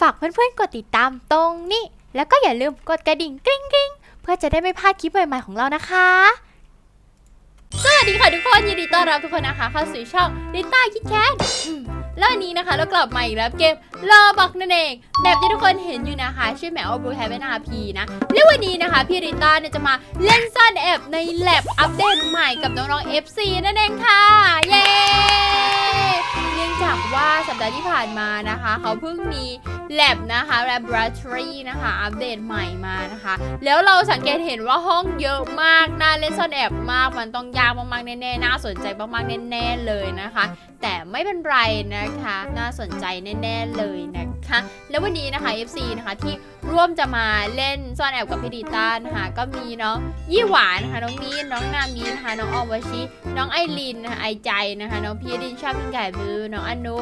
ฝากเพื่อนๆกดติดตามตรงนี้ แล้วก็อย่าลืมกดกระดิ่งกริ๊งกริ๊งเพื่อจะได้ไม่พลาดคลิปใหม่ๆของเรานะคะ สวัสดีค่ะทุกคนยินดีต้อนรับทุกคนนะคะ เข้าสู่ช่องลิต้าคิดแคทแล้ววันนี้นะคะเรากลับมาอีกแล้วเกมรอบอกนั่นเอง แบบที่ทุกคนเห็นอยู่นะคะ ชื่อแมวบูแฮเวนอาพีนะ และวันนี้นะคะพี่ริต้าเนี่ยจะมาเล่นซ่อนแอบในแลบอัปเดตใหม่กับน้องๆ FC นั่นเองค่ะ เย้ นื่องจากว่าสัปดาห์ที่ผ่านมานะคะ เขาเพิ่งมีแลบนะคะ laboratory นะคะ อัปเดตใหม่มานะคะ แล้วเราสังเกตเห็นว่าห้องเยอะมาก น่าเล่นซ่อนแอบมาก มันต้องยากมากๆ แน่ๆ น่าสนใจมากๆ แน่ๆ เลยนะคะ แต่ไม่เป็นไรนะคะ น่าสนใจแน่ๆ เลยนะคะ แล้ววันนี้นะคะ FC นะคะที่ ร่วมจะมาเล่นซ่อนแอบกับพี่ดีต้านะคะก็มีน้องยี่หวานนะคะน้องมีนน้องนามีนนะคะน้องออมวชิน้องไอรินนะคะไอใจนะคะน้องพีดินชอบกินไก่บือน้องอนุ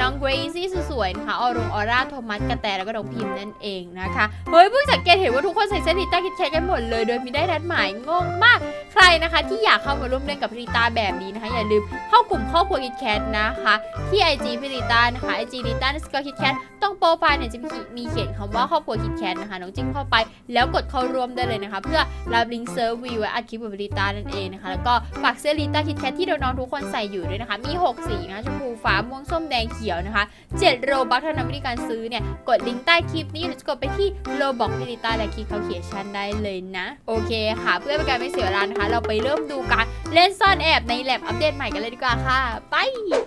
น้องเกรซี่สวยๆนะคะออรุงออร่าโทมัสกระแตแล้วก็น้องพิมพ์นั่นเองนะคะเฮ้ยเพิ่งสังเกตเห็นว่าทุกคนใส่เสื้อลิต้าคิดแคทกันหมดเลยโดยมีได้นัดหมายงงมากใครนะคะที่อยากเข้ามาร่วมเล่นกับพิริตาแบบนี้นะคะอย่าลืมเข้ากลุ่มครอบครัวคิดแคทนะคะที่ IG พิริตานะคะ IG ลิต้าสกอร์คิดแคทต้องโปรไฟล์เนี่ยจะมีมีเขียนคำว่าครอบครัวคิดแคทนะคะน้องจิ้มเข้าไปแล้วกดเข้าร่วมได้เลยนะคะ เพื่อรับลิงก์เซิร์ฟวีไว้อัดคลิปกับลิต้านั่นเองนะคะแล้วก็ฝากเสื้อลิต้าคิดแคทที่น้องๆทุกคนใส่อยู่ด้วยนะคะ มีหกสีนะคะชมพูฟ้าม่วงส้มแดงเขียวนะคะ7โรบัคเท่านั้นวิธีการซื้อเนี่ยกดลิงก์ใต้คลิปนี้หรือกดไปที่โลบอกพิริต้าและคลิกเขาเขียนชั้นได้เลยนะ โอเคค่ะ เพื่อเป็นการไม่เสียเวลานะคะ เราไปเริ่มดูการเล่นซ่อนแอบในแลบอัปเดตใหม่กันเลยดีกว่าค่ะ ไป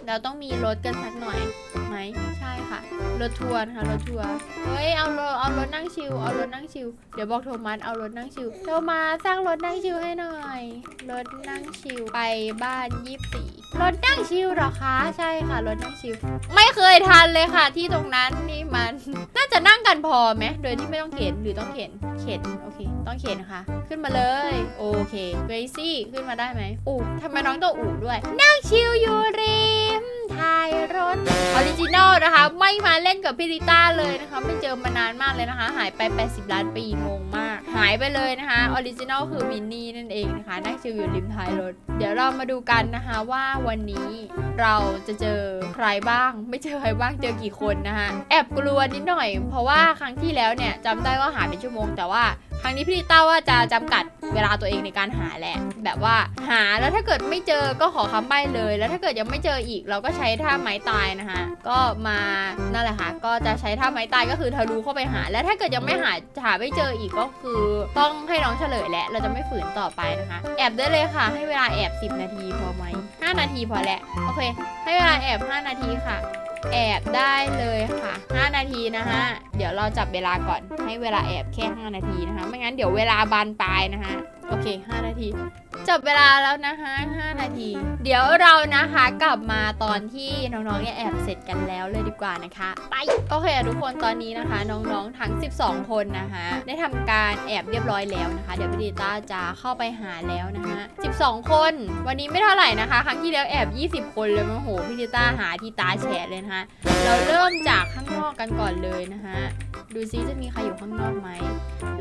เราต้องมีรถกันสักหน่อยไหมใช่ค่ะรถทัวร์นะคะรถทัวร์เฮ้ยเอารถเอารถนั่งชิวเอารถนั่งชิวเดี๋ยวบอกโทมัสเอารถนั่งชิวโทมัสสร้างรถนั่งชิวให้หน่อย รถนั่งชิวไปบ้านยี่สี่รถนั่งชิวหรอคะ ใช่ค่ะ รถนั่งชิวไม่เคยทันเลยค่ะ ที่ตรงนั้นนี่มัน น่าจะนั่งกันพอไหม โดยที่ไม่ต้องเข็นหรือต้องเข็น เข็น โอเค ต้องเข็นค่ะ ขึ้นมาเลย โอเคเกรซี่ขึ้นมาได้ไหมอูทำไมน้องต้องอูด้วย นั่งชิวอยู่ริม ท้ายรถออริจินอลนะคะ ไม่มาเล่นกับพี่ริต้าเลยนะคะ ไม่เจอมานานมากเลยนะคะ หายไป 80 ล้านปีงงมาก หายไปเลยนะคะออริจินอลคือวินนี่นั่นเองนะคะนั่งชิวอยู่ริมท้ายรถ เดี๋ยวเรามาดูกันนะคะว่าวันนี้เราจะเจอใครบ้าง ไม่เจอใครบ้างเจอกี่คนนะคะแอบกลัวนิดหน่อย เพราะว่าครั้งที่แล้วเนี่ยจำได้ว่าหายเป็นชั่วโมงแต่ว่า ครั้งนี้พี่ลิต้าว่าจะจำกัดเวลาตัวเองในการหาแหละ แบบว่าหาแล้วถ้าเกิดไม่เจอก็ขอคำใบ้เลย แล้วถ้าเกิดยังไม่เจออีกเราก็ใช้ท่าไม้ตายนะคะก็มานั่นแหละค่ะก็จะใช้ท่าไม้ตายก็คือทะลุเข้าไปหา แล้วถ้าเกิดยังไม่หาหาไม่เจออีกก็คือ ต้องให้น้องเฉลยแหละเราจะไม่ฝืนต่อไปนะคะ แอบได้เลยค่ะ ให้เวลาแอบ 10 นาทีพอไหม5นาทีพอแหละโอเค ให้เวลาแอบ 5 นาทีค่ะ แอบได้เลยค่ะ 5 นาทีนะฮะเดี๋ยวเราจับเวลาก่อนให้เวลาแอบแค่ 5 นาทีนะคะ ไม่งั้นเดี๋ยวเวลาบานปลายนะคะ โอเค 5 นาทีจบเวลาแล้วนะคะ5นาที เดี๋ยวเรานะคะกลับมาตอนที่น้องๆเนี่ยแอบเสร็จกันแล้วเลยดีกว่านะคะ ไป โอเคทุกคนตอนนี้นะคะ น้องๆทั้ง 12 คนนะคะ ได้ทำการแอบเรียบร้อยแล้วนะคะ เดี๋ยวพี่ดิต้าจะเข้าไปหาแล้วนะคะ12 คน วันนี้ไม่เท่าไหร่นะคะ ครั้งที่แล้วแอบ 20 คนเลยโอ้โหพี่ดิต้าหาที่ตาแฉะเลยนะคะเราเริ่มจากข้างนอกกันก่อนเลยนะคะดูซิจะมีใครอยู่ข้างนอกไหม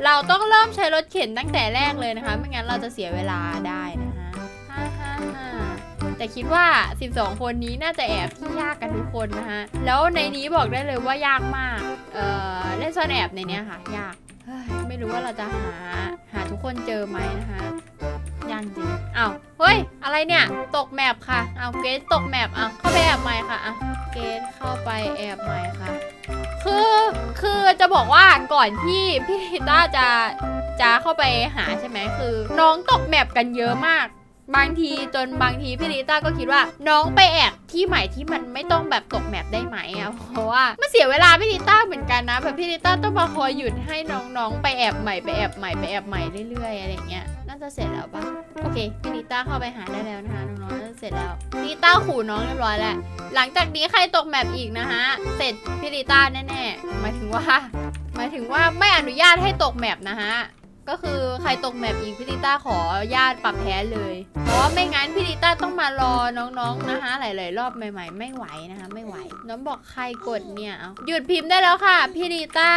เราต้องเริ่มใช้รถเข็นตั้งแต่แรกเลยนะคะ ไม่งั้นเราจะเสียเวลาได้นะคะฮ่าฮ่าฮ่าแต่คิดว่า 12 คนนี้น่าจะแอบที่ยากกันทุกคนนะคะแล้วในนี้บอกได้เลยว่ายากมาก เอ่อ เล่นซ่อนแอบในนี้ค่ะ ยากไม่รู้ว่าเราจะหาหาทุกคนเจอไหมนะคะยากจริงอ้าว เฮ้ย อะไรเนี่ย ตกแมปค่ะ เอาเกรซตกแมปอ้าเข้าไปแอบใหม่ค่ะอ้าว เกรซเข้าไปแอบใหม่ค่ะ คือคือจะบอกว่าก่อนที่พี่ทิต้าจะจะเข้าไปหาใช่ไหมคือ น้องตกแมปกันเยอะมาก บางทีจนบางทีพี่ลิต้าก็คิดว่าน้องไปแอบที่ใหม่ที่มันไม่ต้องแบบตกแมปได้ไหมอะเพราะว่ามันเสียเวลาพี่ลิต้าเหมือนกันนะแบบพี่ลิต้าต้องมาคอยหยุดให้น้องๆ ไปแอบใหม่ไปแอบใหม่ไปแอบใหม่เรื่อยๆอะไรอย่างเงี้ย น่าจะเสร็จแล้วปะโอเคพี่ลิต้าเข้าไปหาได้แล้วนะคะน้องๆน่าจะเสร็จแล้วพี่ลิต้าขู่น้องเรียบร้อยแล้วหลังจากนี้ใครตกแมปอีกนะฮะเสร็จพี่ลิต้าแน่ๆหมายถึงว่าหมายถึงว่าไม่อนุญาตให้ตกแมปนะฮะก็คือใครตกแมปอีกพี่ลิต้าขอญาตปรับแพ้เลย เพราะว่าไม่งั้นพี่ลิต้าต้องมารอน้องๆนะคะหลายๆรอบใหม่ ๆ ไม่ไหวนะคะไม่ไหว น้องบอกใครกดเนี่ยหยุดพิมพ์ได้แล้วค่ะพี่ลิต้า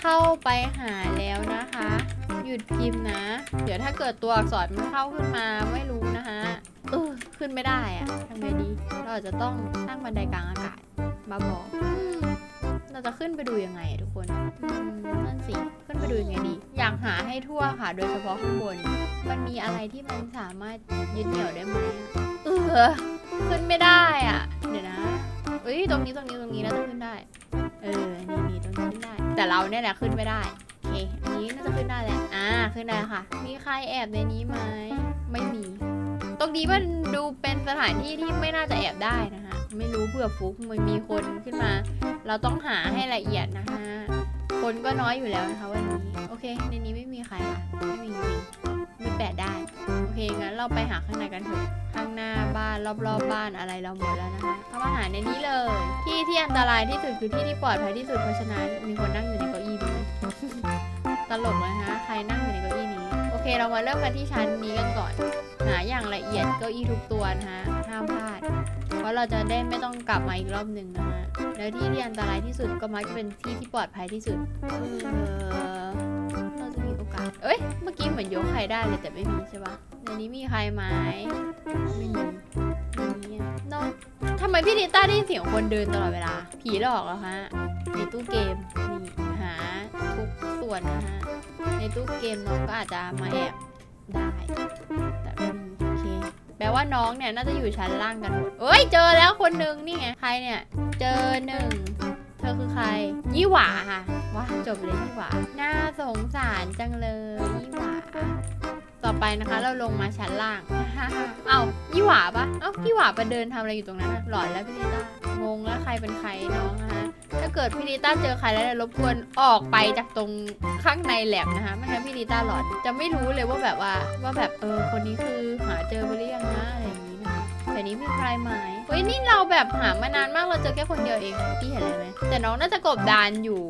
เข้าไปหาแล้วนะคะ หยุดพิมพ์นะ เดี๋ยวถ้าเกิดตัวอักษรมันเข้าขึ้นมาไม่รู้นะคะเออขึ้นไม่ได้อะทำไงดี เราอาจจะต้องตั้งบันไดกลางอากาศมาบอกเราจะขึ้นไปดูยังไงทุกคนนั่นสิขึ้นไปดูยังไงดี อยากหาให้ทั่วค่ะ โดยเฉพาะข้างบน มันมีอะไรที่มันสามารถยึดเหนี่ยวได้ไหมเออขึ้นไม่ได้อะ เดี๋ยวนะเอ้ยตรงนี้ตรงนี้ตรงนี้น่าจะขึ้นได้ เออนี่นี่ตรงนี้ขึ้นได้ แต่เราเนี่ยแหละขึ้นไม่ได้ เค อันนี้น่าจะขึ้นได้แหละ อ่า ขึ้นได้ค่ะ มีใครแอบในนี้ไหม ไม่มี ตรงนี้มันดูเป็นสถานที่ที่ไม่น่าจะแอบได้นะคะ ไม่รู้เผื่อฟุกมันมีคนขึ้นมา เราต้องหาให้ละเอียดนะคะ คนก็น้อยอยู่แล้วนะคะวันนี้ โอเค ในนี้ไม่มีใครค่ะ ไม่มีจริงมีแปดได้ โอเค งั้นเราไปหาข้างในกันเถอะ ข้างหน้าบ้านรอบๆบบ้านอะไรเราหมดแล้วนะคะเข้ามาหาในนี้เลย ที่ที่อันตรายที่สุดคือที่ที่ปลอดภัยที่สุดเพราะฉะนั้นมีคนนั่งอยู่ในเก้าอี้ ตลกเลยฮะ ใครนั่งอยู่ในเก้าอี้นี้ โอเคเรามาเริ่มกันที่ชั้นนี้กันก่อน หาอย่างละเอียดเก้าอี้ทุกตัวนะฮะ ห้ามพลาด เพราะเราจะได้ไม่ต้องกลับมาอีกรอบหนึ่งนะฮะ แล้วที่ที่อันตรายที่สุดก็มักจะเป็นที่ที่ปลอดภัยที่สุด เออเราจะมีโอกาส เอ้ย เมื่อกี้เหมือนยกใครได้เลยแต่ไม่มีใช่ปะในนี้มีใครไหมไม่มีไม่มีน้องทำไมพี่ดิต้าได้ยินเสียงคนเดินตลอดเวลา ผีหลอกเหรอฮะในตู้เกม ส่วนนะฮะ ในตู้เกมน้องก็อาจจะมาแอบได้ แต่ไม่มีโอเค แปลว่าน้องเนี่ยน่าจะอยู่ชั้นล่างกันหมดเอ้ย เจอแล้วคนหนึ่งนี่ไง ใครเนี่ย เจอหนึ่ง เธอคือใคร ยี่หวาค่ะ ว้าจบเลยยี่หวา น่าสงสารจังเลยยี่หวา ต่อไปนะคะ เราลงมาชั้นล่าง เอ้ายี่หวาปะเอ้ายี่หวาไปเดินทำอะไรอยู่ตรงนั้นอะหลอนแล้วพี่ลิต้างงแล้วใครเป็นใครน้องนะคะ ถ้าเกิดพี่ลิต้าเจอใครแล้วเนี่ยรบกวนออกไปจากตรงข้างในแลบนะคะไม่งั้นพี่ลิต้าหลอนจะไม่รู้เลยว่าแบบว่าว่าแบบเออคนนี้คือหาเจอไปหรือยังนะอะไรอย่างนี้นะคะแต่นี้มีใครไหมเฮ้ยนี่เราแบบหามานานมากเราเจอแค่คนเดียวเองพี่เห็นเลยไหมแต่น้องน่าจะกบดานอยู่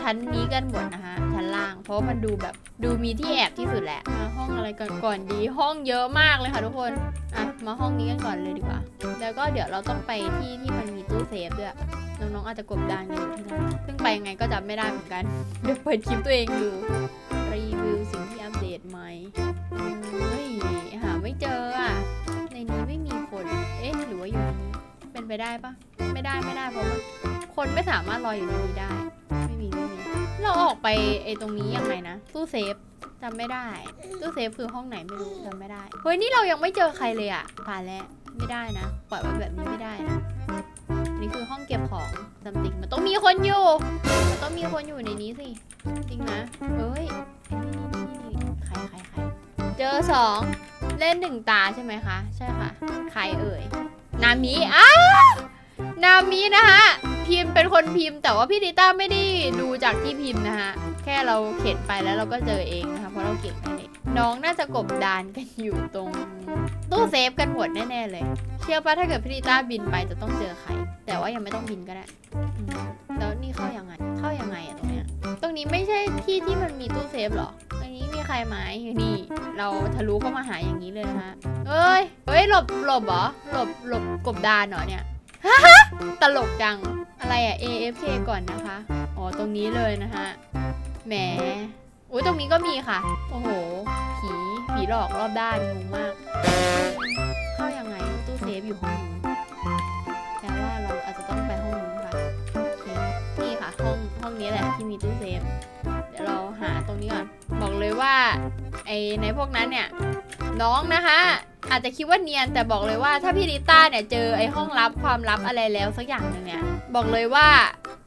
ชั้นนี้กันหมดนะคะชั้นล่าง เพราะมันดูแบบดูมีที่แอบที่สุดแหละ อะไรก่อนก่อนดี ห้องเยอะมากเลยค่ะทุกคน อะ มาห้องนี้กันก่อนเลยดีกว่า แล้วก็เดี๋ยวเราต้องไปที่ที่มันมีตู้เซฟด้วย น้องๆอาจจะกบดานกันอยู่ที่นั่นซึ่งไปยังไงก็จำไม่ได้เหมือนกัน เดี๋ยวเปิดคลิปตัวเองดู รีวิวสิ่งที่อัปเดตใหม่เฮ้ย หาไม่เจออะ ในนี้ไม่มีคน เอ๊ะ หรือว่าอยู่ในนี้ เป็นไปได้ปะไม่ได้ไม่ได้เพราะว่าคนไม่สามารถรอยอยู่ในนี้ได้ ไม่มีไม่มี เราออกไปไอ้ตรงนี้ยังไงนะ ตู้เซฟ จำไม่ได้ตู้เซฟคือห้องไหนไม่รู้จำไม่ได้เฮ้ยนี่เรายังไม่เจอใครเลยอะตายแล้วไม่ได้นะปล่อยไว้แบบนี้ไม่ได้นะนนี้คือห้องเก็บของซัมติงมันต้องมีคนอยู่มันต้องมีคนอยู่ในนี้สิจริงนะเอ้ยนี่นี่นี่ใครใครใครเจอสองเล่นหนึ่งตาใช่ไหมคะใช่ค่ะ ใครเอ่ยนามิอ้านามินะคะพิมพ์เป็นคนพิมพ์ แต่ว่าพี่ดิต้าไม่ได้ดูจากที่พิมพ์นะคะ แค่เราเข็นไปแล้วเราก็เจอเองนะคะเพราะเราเก่งนั่นเองน้องน่าจะกบดานกันอยู่ตรงตู้เซฟกันหมดแน่ๆเลย เชื่อป่ะถ้าเกิดพี่ดิต้าบินไปจะต้องเจอใคร แต่ว่ายังไม่ต้องบินก็ได้แล้วนี่เข้ายังไง เข้ายังไงอะตรงเนี้ย ตรงนี้ไม่ใช่ที่ที่มันมีตู้เซฟหรอตรงนี้มีใครไหมนี่ เราทะลุเข้ามาหาอย่างนี้เลยนะคะเอ้ยเฮ้ยหลบหลบเหรอหลบหลบกบดานเหรอเนี่ยตลกจังอะไรอะ AFK ก่อนนะคะอ๋อตรงนี้เลยนะคะ แหมอุ้ยตรงนี้ก็มีค่ะ โอ้โห ผี ผีหลอกรอบด้านงงมาก เข้ายังไง ตู้เซฟอยู่ห้องนู้นแปลว่าเราอาจจะต้องไปห้องนู้นค่ะโอเคนี่ค่ะ ห้อง ห้องนี้แหละที่มีตู้เซฟ เดี๋ยวเราหาตรงนี้ก่อน บอกเลยว่า ไอในพวกนั้นเนี่ย น้องนะคะ อาจจะคิดว่าเนียน แต่บอกเลยว่าถ้าพี่ลิต้าเนี่ยเจอไอห้องลับความลับอะไรแล้วสักอย่างหนึ่งเนี่ย บอกเลยว่า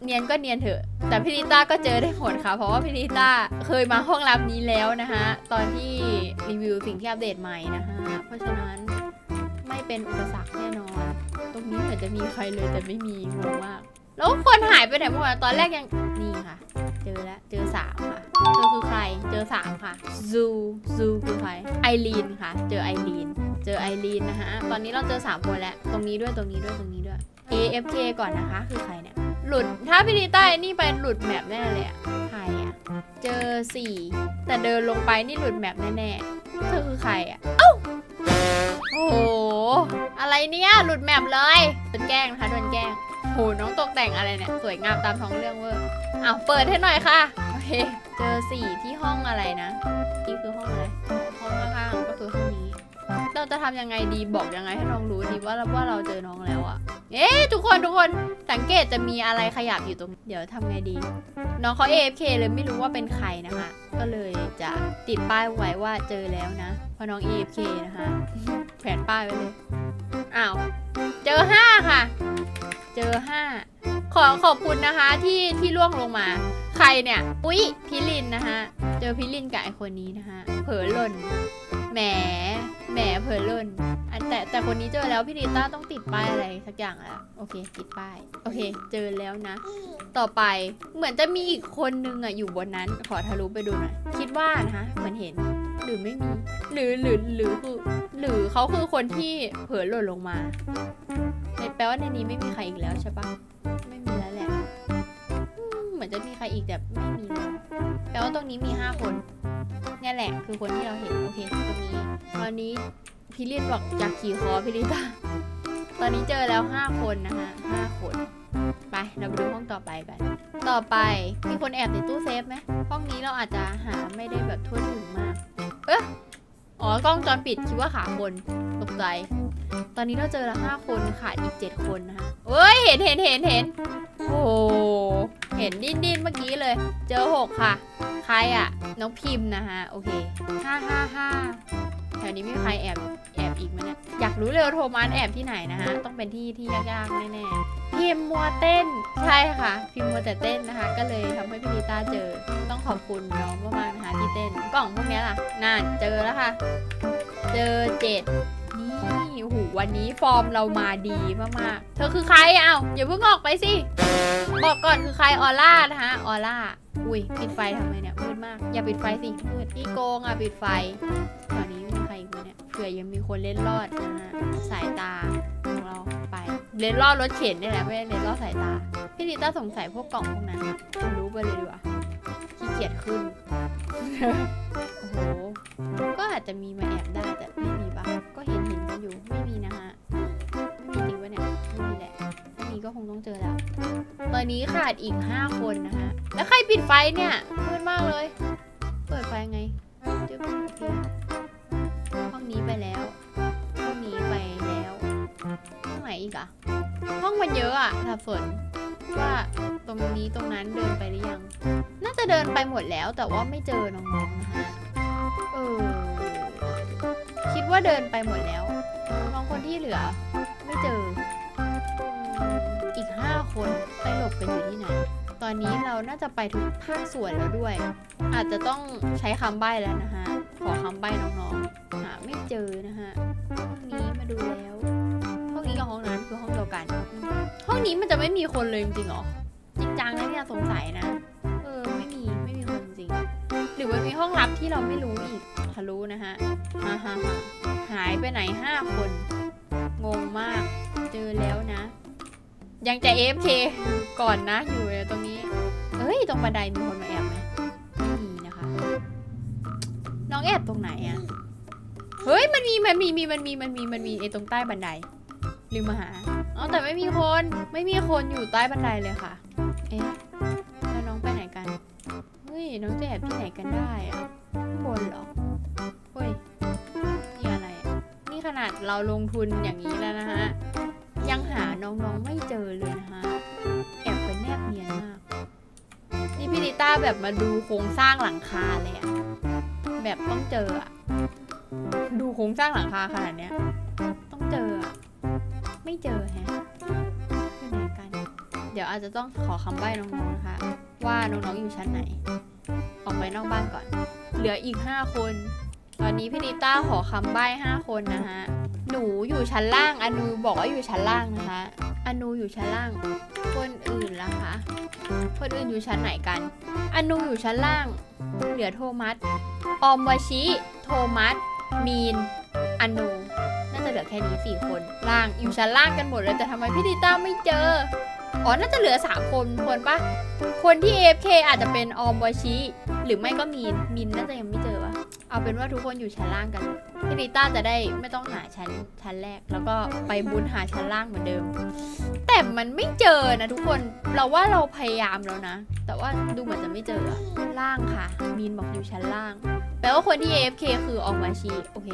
เนียนก็เนียนเถอะ แต่พี่ลิต้าก็เจอได้หมดค่ะ เพราะว่าพี่ลิต้าเคยมาห้องลับนี้แล้วนะคะ ตอนที่รีวิวสิ่งที่อัปเดตใหม่นะคะเพราะฉะนั้นไม่เป็นอุปสรรคแน่นอน ตรงนี้เหมือนจะมีใครเลยแต่ไม่มีงงมาก แล้วคนหายไปไหนหมดอะตอนแรกยังนี่ค่ะ เจอแล้วเจอสามค่ะเจอคือใคร เจอสามค่ะซูซูคือใครไอรีนค่ะ เจอไอรีนเจอไอรีนนะคะตอนนี้เราเจอสามคนแล้ว ตรงนี้ด้วยตรงนี้ด้วยตรงนี้ด้วย AFK ก่อนนะคะ คือใครเนี่ย หลุดถ้าพี่ดีใต้นี่ไปหลุดแมปแน่เลยอะใครอะเจอสี่แต่เดินลงไปนี่หลุดแมปแน่ๆเธอคือใครอะเอ้าโอ้โหอะไรเนี่ยหลุดแมปเลยโดนแกล้งนะคะโดนแกล้งโหน้องตกแต่งอะไรเนี่ยสวยงามตามท้องเรื่องเวอร์อ้าวเปิดให้หน่อยค่ะโอเคเจอสี่ที่ห้องอะไรนะนี่คือห้องอะไรห้องข้างๆก็คือห้องนี้ เราจะทำยังไงดีบอกยังไงให้น้องรู้ดีว่าว่าเราเจอน้องแล้วอะ เอ๊ะทุกคนทุกคนสังเกตจะมีอะไรขยับอยู่ตรงเดี๋ยวทำไงดี น้องเขา AFK เลยไม่รู้ว่าเป็นใครนะคะ ก็เลยจะติดป้ายไว้ว่าเจอแล้วนะเพราะน้อง AFK นะคะแขวนป้ายไว้เลยอ้าวเจอห้าค่ะ เจอห้าขอขอบคุณนะคะที่ที่ล่วงลงมา ใครเนี่ยอุ๊ยพิลินนะคะเจอพิลินกับไอคนนี้นะคะเผลอหล่นแมแหม แต่คนนี้เจอแล้วพี่ดิต้าต้องติดป้ายอะไรสักอย่างแล้วโอเค ติดป้ายโอเค เจอแล้วนะ ต่อไปเหมือนจะมีอีกคนนึงอะอยู่บนนั้น ขอทะลุไปดูหน่อยคิดว่านะคะเหมือนเห็นหรือไม่มีหรือหรือหรือคือหรือเขาคือคนที่เผลอหล่นลงมาแปลว่าในนี้ไม่มีใครอีกแล้วใช่ปะไม่มีแล้วแหละเหมือนจะมีใครอีกแต่ไม่มีแล้วแปลว่าตรงนี้มีห้าคนนี่แหละ คือคนที่เราเห็นโอเคตรงนี้ตอนนี้ พี่ลินบอกอยากขี่คอพี่ลิตาตอนนี้เจอแล้วห้าคนนะคะห้าคน ไปเราไปดูห้องต่อไปกัน ต่อไปมีคนแอบในตู้เซฟไหมห้องนี้เราอาจจะหาไม่ได้แบบทั่วถึงมาก เอ๊ะอ๋อกล้องจอปิดคิดว่าขาคนตกใจ ตอนนี้เราเจอแล้วห้าคนขาดอีกเจ็ดคนนะคะเอ้ยเห็นเห็นเห็นเห็นโอ้เห็นดิ้นดิ้นเมื่อกี้เลย เจอหกค่ะ ใครอะน้องพิมพ์นะคะโอเคห้าห้าห้า ถวนี้มีใครแอบแอบอีกไหมเนี่ย อยากรู้เลยว่าโทมัสแอบที่ไหนนะคะ ต้องเป็นที่ที่ยากๆแน่ๆ พิมมัวเต้น ใช่ค่ะ พิมมัวแต่เต้นนะคะ ก็เลยทำให้พี่ลิต้าเจอ ต้องขอบคุณน้องมากๆนะคะที่เต้น กล่องพวกนี้ล่ะ น่าเจอแล้วค่ะ เจอเจ็ดนี่โอ้โหวันนี้ฟอร์มเรามาดีมากๆ เธอคือใครเอ้าอย่าเพิ่งออกไปสิ บอกก่อนคือใครออร่านะคะออร่า อุ้ยปิดไฟทำไมเนี่ยมืดมาก อย่าปิดไฟสิมืดพี่โกงอะปิดไฟตอนนี้ อีกไหมเนี่ยเผื่อยังมีคนเล่นรอดนะฮะสายตาของเราไป เล่นรอดรถเข็นนี่แหละไม่ได้เล่นรอดสายตา พี่ลิต้าสงสัยพวกกล่องพวกนั้นอะรู้ไปเลยดีกว่าขี้เกียจขึ้น โอ้โห ก็อาจจะมีมาแอบได้แต่ไม่มีปะก็เห็นเห็นกันอยู่ไม่มีนะฮะไม่มีจริงปะเนี่ยไม่มีแหละไม่มีก็คงต้องเจอแล้วตอนนี้ขาดอีก 5 คนนะฮะแล้วใครปิดไฟเนี่ยมืดมากเลย เปิดไฟไงจึ๊บโอเค ห้องนี้ไปแล้ว ห้องนี้ไปแล้ว ห้องไหนอีกอะห้องมันเยอะอะสับสนว่าตรงนี้ตรงนั้นเดินไปหรือยัง น่าจะเดินไปหมดแล้วแต่ว่าไม่เจอน้องๆนะฮะเออ คิดว่าเดินไปหมดแล้วน้องคนที่เหลือ ไม่เจอ อีกห้าคนไปหลบกันอยู่ที่ไหน ตอนนี้เราน่าจะไปทุกภาคส่วนแล้วด้วย อาจจะต้องใช้คำใบ้แล้วนะฮะ ขอคำใบ้น้องๆ หาไม่เจอนะฮะ ห้องนี้มาดูแล้ว ห้องนี้กับห้องนั้นคือห้องเดียวกัน ห้องนี้มันจะไม่มีคนเลยจริงๆหรอ จริงจังนะเนี่ยสงสัยนะ เออไม่มีไม่มีคนจริง หรือมันมีห้องลับที่เราไม่รู้อีกทะลุนะฮะฮ่าฮ่าหายไปไหนห้าคน งงมาก เจอแล้วนะ ยังจะ AFK ก่อนนะอยู่ตรงนี้ เอ้ยตรงบันไดมีคนมาแอบไหม น้องแอบตรงไหนอะเฮ้ยมันมีมันมีมีมันมีมันมีมันมีไอตรงใต้บันไดลืมมาหาอ๋อแต่ไม่มีคนไม่มีคนอยู่ใต้บันไดเลยค่ะ เอ๊ะแล้วน้องไปไหนกันเฮ้ยน้องจะแอบที่ไหนกันได้อะบนเหรอเฮ้ยนี่อะไรอะนี่ขนาดเราลงทุนอย่างนี้แล้วนะฮะยังหาน้องๆไม่เจอเลยนะฮะแอบกันแนบเนียนมากนี่พี่ลิต้าแบบมาดูโครงสร้างหลังคาเลยอะ แบบต้องเจออะดูโครงสร้างหลังคาขนาดเนี้ย ต้องเจออะไม่เจอแฮะอยู่ไหนกัน เดี๋ยวอาจจะต้องขอคำใบ้น้องๆนะคะ ว่าน้องๆอยู่ชั้นไหน ออกไปนอกบ้านก่อน เหลืออีก 5 คน ตอนนี้พี่นิต้าขอคำใบ้5คนนะฮะ หนูอยู่ชั้นล่าง อนูบอกว่าอยู่ชั้นล่างนะคะ อนูอยู่ชั้นล่าง คนอื่นล่ะคะ คนอื่นอยู่ชั้นไหนกัน อนูอยู่ชั้นล่าง เหลือโทมัส ออมวาชิ โทมัส มีนอนูน่าจะเหลือแค่นี้สี่คน ล่าง อยู่ชั้นล่างกันหมดเลย แต่ทำไมพี่ดิต้าไม่เจอ อ๋อ น่าจะเหลือสามคนคนปะคนที่ AFK อาจจะเป็นออมวาชิ หรือไม่ก็มีน มีนน่าจะยังไม่เจอ เอาเป็นว่าทุกคนอยู่ชั้นล่างกันพี่ลิต้าจะได้ไม่ต้องหาชั้นชั้นแรก แล้วก็ไปบุญหาชั้นล่างเหมือนเดิม แต่มันไม่เจอนะทุกคนเราว่าเราพยายามแล้วนะ แต่ว่าดูเหมือนจะไม่เจอล่างค่ะ มีนบอกอยู่ชั้นล่าง แปลว่าคนที่ AFK คือออกมาชิโอเค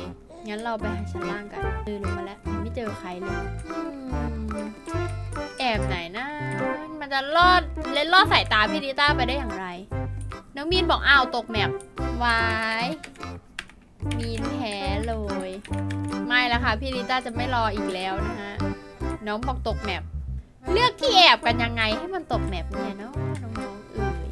งั้นเราไปหาชั้นล่างกันเดินลงมาแล้วยังไม่เจอใครเลยแบบไหนนะมันจะลอดเล่นลอดสายตาพี่ดิต้าไปได้อย่างไร น้องมีนบอกอ้าวตกแมปวายมีนแพ้เลย ไม่ละค่ะ พี่ดิต้าจะไม่รออีกแล้วนะฮะ น้องบอกตกแมปเลือกที่แอบกันยังไงให้มันตกแมปเนี่ยเนาะน้องๆเอ๋ย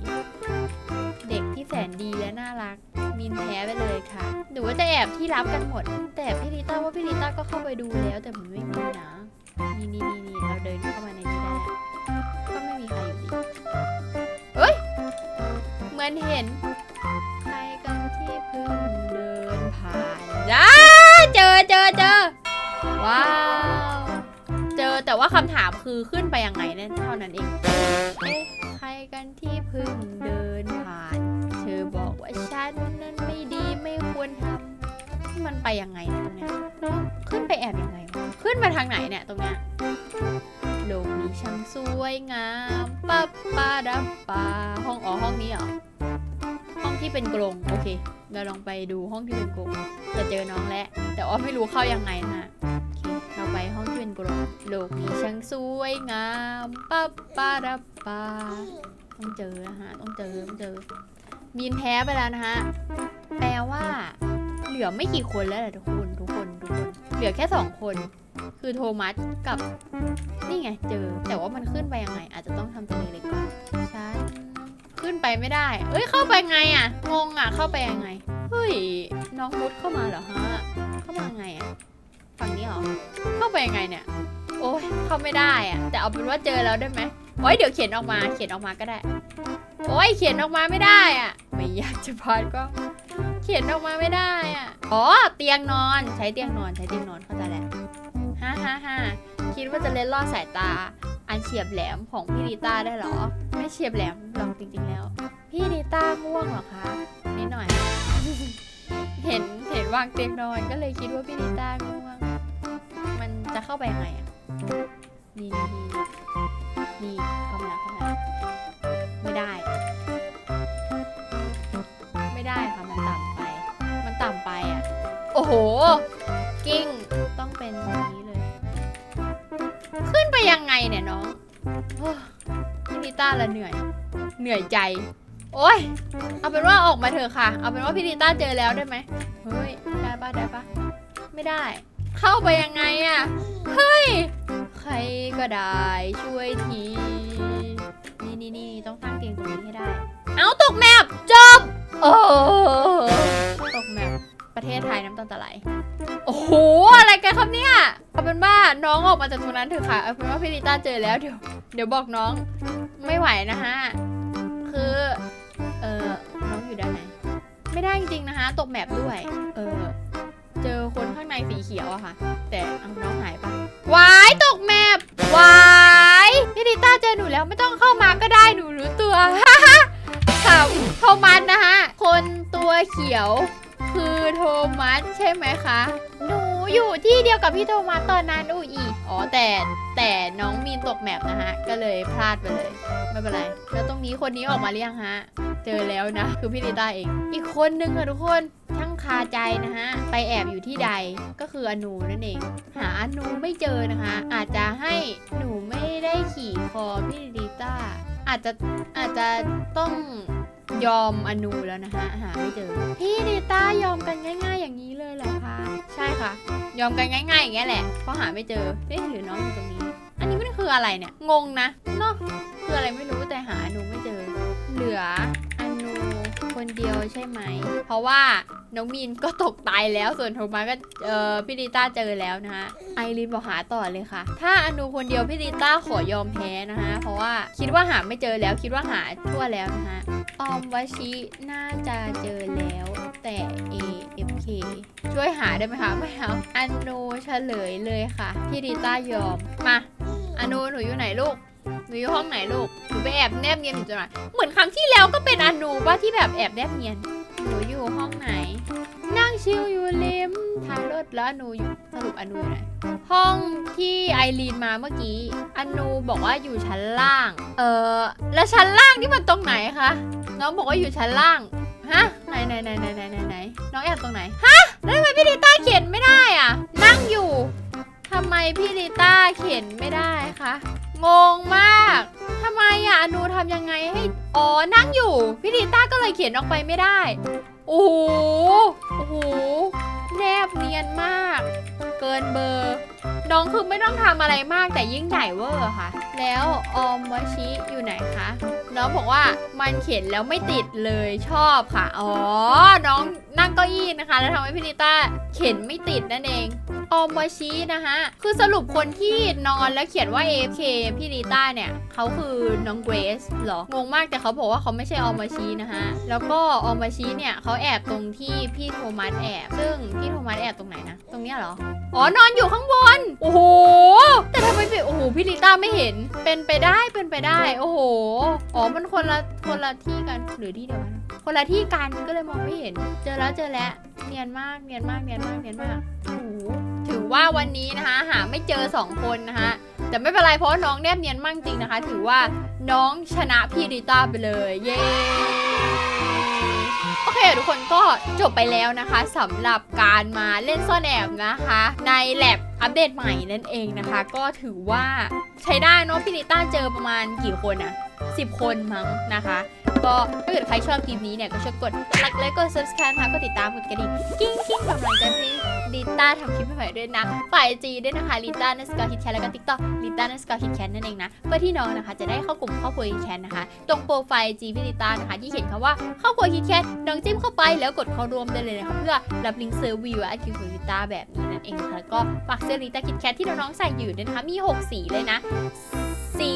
เด็กที่แสนดีและน่ารัก มีนแพ้ไปเลยค่ะหรือว่าจะแอบที่รับกันหมด แต่พี่ดิต้าว่าพี่ดิต้าก็เข้าไปดูแล้วแต่มันไม่มีนะนี่นี่นี่เราเดินเข้ามาในนี้ได้อะก็ไม่มีใครอยู่ดี นเห็น ใครกันที่เพิ่งเดินผ่านจ้าเจอเจอเจอว้าว เจอแต่ว่าคำถามคือขึ้นไปยังไงนั่นเท่านั้นเอง เอ๊ะใครกันที่เพิ่งเดินผ่าน เธอบอกว่าฉันนั้นไม่ดีไม่ควรทำมันไปยังไงเนี่ยตรงเนี้ยขึ้นไปแอบยังไงวะขึ้นมาทางไหนเนี่ยตรงเนี้ยโลกนี้ช่างสวยงามปับปาดับปาห้องอ๋อห้องนี้เหรอห้อง ที่เป็นกรงโอเค เราลองไปดูห้องที่เป็นกรงจะเจอน้องแล้ว แต่ว่าไม่รู้เข้ายังไงนะฮะโอเคเราไปห้องที่เป็นกรงโลกนี้ช่างสวยงามปับปาดับปาต้องเจอนะฮะต้องเจอต้องเจอมีนแพ้ไปแล้วนะฮะแปลว่า เหลือไม่กี่คนแล้วแหละทุกคนทุกคนทุกคนเหลือแค่สองคนคือโทมัสกับนี่ไงเจอ แต่ว่ามันขึ้นไปยังไง อาจจะต้องทำตัวเล็กๆก่อนฉัน ขึ้นไปไม่ได้ เอ้ยเข้าไปไงอะงงอะเข้าไปยังไง เฮ้ยน้องมุดเข้ามาเหรอฮะ เข้ามาไงอะฝั่งนี้เหรอ เข้าไปยังไงเนี่ย โอ้ยเข้าไม่ได้อะแต่เอาเป็นว่าเจอแล้วได้ไหมโอ้ยเดี๋ยวเขียนออกมา เขียนออกมาก็ได้ โอ้ยเขียนออกมาไม่ได้อะไม่อยากจะพาดก็ เขียนออกมาไม่ได้อะอ๋อเตียงนอนใช้เตียงนอนใช้เตียงนอนเข้าใจแล้วฮ่าฮ่าฮ่าคิดว่าจะเล่นล่อสายตา อันเฉียบแหลมของพี่ดิต้าได้หรอ ไม่เฉียบแหลมหรอกจริงๆแล้ว พี่ดิต้าง่วงหรอคะนิดหน่อย เห็นเห็นวางเตียงนอนก็เลยคิดว่าพี่ดิต้าง่วง มันจะเข้าไปยังไงอะนี่นี่นี่เข้ามาแล้วเข้ามาแล้วไม่ได้ ไม่ได้ค่ะมันต่ำไป มันต่ำไปอะ โอ้โห กิ้งต้องเป็นนี้ ยังไงเนี่ยน้องพี่นิต้าละเหนื่อย เหนื่อยใจ โอ้ย เอาเป็นว่าออกมาเถอะค่ะ เอาเป็นว่าพี่นิต้าเจอแล้วได้ไหมเฮ้ย ได้ปะได้ปะไม่ได้ เข้าไปยังไงอะเฮ้ย ใครก็ได้ช่วยที นี่นี่นี่ต้องตั้งเตียงตรงนี้ให้ได้ เอาตกแมปจบ โอ้ ปประเทศไทยน้ำตาตะไหลโอ้โห อะไรกันครับเนี่ยเอาเป็นว่าน้องออกมาจากตรงนั้นเถอะค่ะเอาเป็นว่าพี่ลิต้าเจอแล้วเดี๋ยวเดี๋ยวบอกน้องไม่ไหวนะฮะ คือ เออน้องอยู่ด้านไหน ไม่ได้จริงๆนะคะ ตกแมปด้วย เออ เจอคนข้างในสีเขียวอะค่ะ แต่เอาน้องหายปะวายตกแมปวายพี่ลิต้าเจอหนูแล้วไม่ต้องเข้ามาก็ได้หนูรู้ตัวค่ะโทมัสนะคะคนตัวเขียว คือโทมัสใช่ไหมคะ หนูอยู่ที่เดียวกับพี่โทมัสตอนนั้นอูอีอ๋อแต่แต่น้องมีนตกแมปนะฮะ ก็เลยพลาดไปเลย ไม่เป็นไร แล้วตรงนี้คนนี้ออกมาเรียงฮะ เจอแล้วนะ คือพี่ลิต้าเอง อีกคนนึงค่ะทุกคนช่างคาใจนะฮะ ไปแอบอยู่ที่ใดก็คืออนูนั่นเอง หาอนูไม่เจอนะคะ อาจจะ อาจจะอาจจะต้องยอมอนูแล้วนะคะหาไม่เจอ พี่ลิต้ายอมกันง่าย ๆ อย่างนี้เลยเหรอคะ ใช่ค่ะ ยอมกันง่ายๆอย่างเงี้ยแหละเพราะหาไม่เจอเอ๊ะหรือน้องอยู่ตรงนี้ อันนี้มันคืออะไรเนี่ย งงนะเนาะคืออะไรไม่รู้แต่หาอนูไม่เจอ เหลืออนู คนเดียวใช่ไหม เพราะว่าน้องมีนก็ตกตายแล้วส่วนโทมัสก็เออพี่ดิต้าเจอแล้วนะคะไอรีนบอกหาต่อเลยค่ะ ถ้าอนูคนเดียวพี่ดิต้าขอยอมแพ้นะคะเพราะว่าคิดว่าหาไม่เจอแล้ว คิดว่าหาทั่วแล้วนะคะออมวชิน่าจะเจอแล้วแต่ AFK ช่วยหาได้ไหมคะไม่เอาอนูเฉลยเลยค่ะพี่ดิต้ายอมมาอนูหนูอยู่ไหนลูก หนูอยู่ห้องไหนลูก หนูไปแอบแนบเนียนอยู่ตรงไหนเหมือนครั้งที่แล้วก็เป็นอนูป่ะที่แบบแอบแนบเนียน หนูอยู่ห้องไหน นั่งชิลอยู่ริมท้ายรถแล้วอนูอยู่สรุปอนูอยู่ไหนห้องที่ไอรีนมาเมื่อกี้อนูบอกว่าอยู่ชั้นล่าง เออแล้วชั้นล่างนี่มันตรงไหนคะ น้องบอกว่าอยู่ชั้นล่าง ฮะ ไหนไหนไหนไหนไหนไหนไหนน้องแอบตรงไหน ฮะ แล้วทำไมพี่ดิต้าเขียนไม่ได้อะ นั่งอยู่ทำไมพี่ลิต้าเขียนไม่ได้คะ งงมากทำไมอะอนูทำยังไงให้ อ๋อ นั่งอยู่ พี่ลิต้าก็เลยเขียนออกไปไม่ได้ โอ้โห โอ้โห แนบเนียนมาก เกินเบอร์ น้องคือไม่ต้องทำอะไรมากแต่ยิ่งใหญ่เวอร์ค่ะ แล้วออมวชิอยู่ไหนคะ น้องบอกว่ามันเขียนแล้วไม่ติดเลยชอบค่ะ อ๋อ น้องนั่งเก้าอี้นะคะ แล้วทำให้พี่ลิต้าเขียนไม่ติดนั่นเอง ออมวชินะคะ คือสรุปคนที่นอนแล้วเขียนว่า AFK พี่ลิต้าเนี่ยเขาคือน้องเกรซเหรอ งงมากแต่เขาบอกว่าเขาไม่ใช่ออมวชินะคะแล้วก็ออมวชิเนี่ยเขาแอบตรงที่พี่โทมัสแอบ ซึ่งพี่โทมัสแอบตรงไหนนะ ตรงเนี้ยเหรอ อ๋อนอนอยู่ข้างบน โอ้โห แต่ทำไมพี่โอ้โหพี่ลิต้าไม่เห็น เป็นไปได้ เป็นไปได้ โอ้โห อ๋อ มันคนละ คนละที่กัน หรือที่เดียวกัน คนละที่กัน ก็เลยมองไม่เห็น เจอแล้วเจอแล้ว เนียนมากเนียนมากเนียนมากเนียนมากโอ้โหถือว่าวันนี้นะคะ หาไม่เจอสองคนนะคะแต่ไม่เป็นไรเพราะน้องแนบเนียนมากจริงนะคะ ถือว่าน้องชนะพี่ลิต้าไปเลยเย้โอเคทุกคนก็จบไปแล้วนะคะสำหรับการมาเล่นซ่อนแอบนะคะ ในแลบอัปเดตใหม่นั่นเองนะคะ ก็ถือว่าใช้ได้เนอะพี่ลิต้าเจอประมาณกี่คนอะ10 คนมั้งนะคะ ก็ถ้าเกิดใครชอบคลิปนี้เนี่ยก็ช่วยกดไลค์และกด subscribe นะคะก็ติดตามกดกระดิ่งกิ้งกิ้งกำลังใจให้ลิต้าทำคลิปใหม่ๆด้วยนะฝ่ายจีด้วยนะคะลิต้านัสกอร์คิดแคทแล้วก็ติ๊กต็อกลิต้านัสกอร์คิดแคทนั่นเองนะเพื่อที่น้องนะคะจะได้เข้ากลุ่มครอบครัวคิดแคทนะคะ ตรงโปรไฟล์จีพี่ลิต้านะคะที่เขียนคำว่าครอบครัวคิดแคทน้องจิ้มเข้าไปแล้วกดเข้าร่วมได้เลยนะคะเพื่อรับลิงก์เซอร์วิวและคิวของลิต้าแบบนี้นั่นเองนะคะแล้วก็ฝากเสื้อลิต้าคิดแคทที่น้องๆใส่อยู่นะคะมี 6 สีเลยนะ สี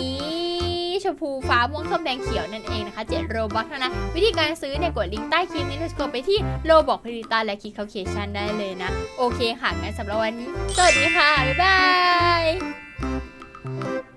ชมพูฟ้าม่วงส้มแดงเขียวนั่นเองนะคะ7โรบัคเท่านั้นวิธีการซื้อเนี่ยกดลิงก์ใต้คลิปนี้แล้วกดไปที่โรบอกพริตาและคลิกเคาเคชันได้เลยนะ โอเคค่ะงั้นสำหรับวันนี้ สวัสดีค่ะ บ๊ายบาย